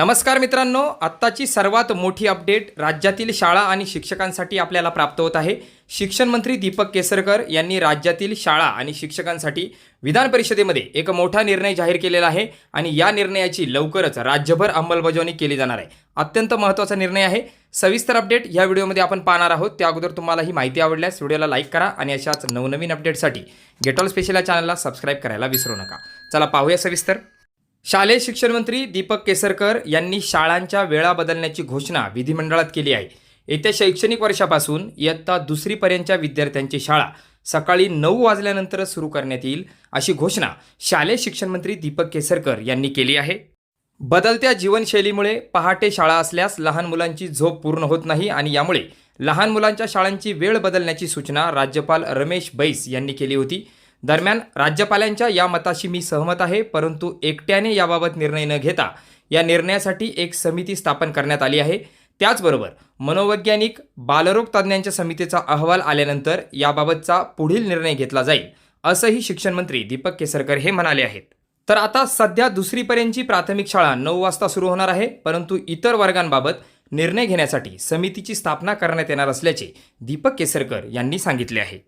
नमस्कार मित्रांनो आत्ताची सर्वात मोठी अपडेट राज्यातील शाळा आणि शिक्षकांसाठी आपल्याला प्राप्त होत आहे. शिक्षण मंत्री दीपक केसरकर यांनी राज्यातील शाळा आणि शिक्षकांसाठी विधान परिषदेमध्ये एक मोठा निर्णय जाहीर केलेला आहे आणि या निर्णयाची लवकरच राज्यभर अंमलबजावणी केली जाणार आहे. अत्यंत महत्त्वाचा निर्णय आहे. सविस्तर अपडेट या व्हिडिओमध्ये आपण पाहणार आहोत. त्या अगोदर तुम्हाला ही माहिती आवडल्यास व्हिडिओला लाईक करा आणि अशाच नवनवीन अपडेटसाठी गेटॉल स्पेशल या चॅनलला सबस्क्राईब करायला विसरू नका. चला पाहूया सविस्तर. शालेय शिक्षण मंत्री दीपक केसरकर यांनी शाळांच्या वेळा बदलण्याची घोषणा विधिमंडळात केली आहे. येत्या शैक्षणिक वर्षापासून इयत्ता दुसरीपर्यंतच्या विद्यार्थ्यांची शाळा सकाळी नऊ वाजल्यानंतर सुरू करण्यात येईल अशी घोषणा शालेय शिक्षण मंत्री दीपक केसरकर यांनी केली आहे. बदलत्या जीवनशैलीमुळे पहाटे शाळा असल्यास लहान मुलांची झोप पूर्ण होत नाही आणि यामुळे लहान मुलांच्या शाळांची वेळ बदलण्याची सूचना राज्यपाल रमेश बैस यांनी केली होती. दरम्यान राज्यपालांच्या या मताशी मी सहमत आहे परंतु एकट्याने याबाबत निर्णय न घेता या निर्णयासाठी एक समिती स्थापन करण्यात आली आहे. त्याचबरोबर मनोवैज्ञानिक बालरोग तज्ज्ञांच्या समितीचा अहवाल आल्यानंतर याबाबतचा पुढील निर्णय घेतला जाईल असंही शिक्षण मंत्री दीपक केसरकर हे म्हणाले आहेत. तर आता सध्या दुसरीपर्यंतची प्राथमिक शाळा नऊ वाजता सुरू होणार आहे परंतु इतर वर्गांबाबत निर्णय घेण्यासाठी समितीची स्थापना करण्यात येणार असल्याचे दीपक केसरकर यांनी सांगितले आहे.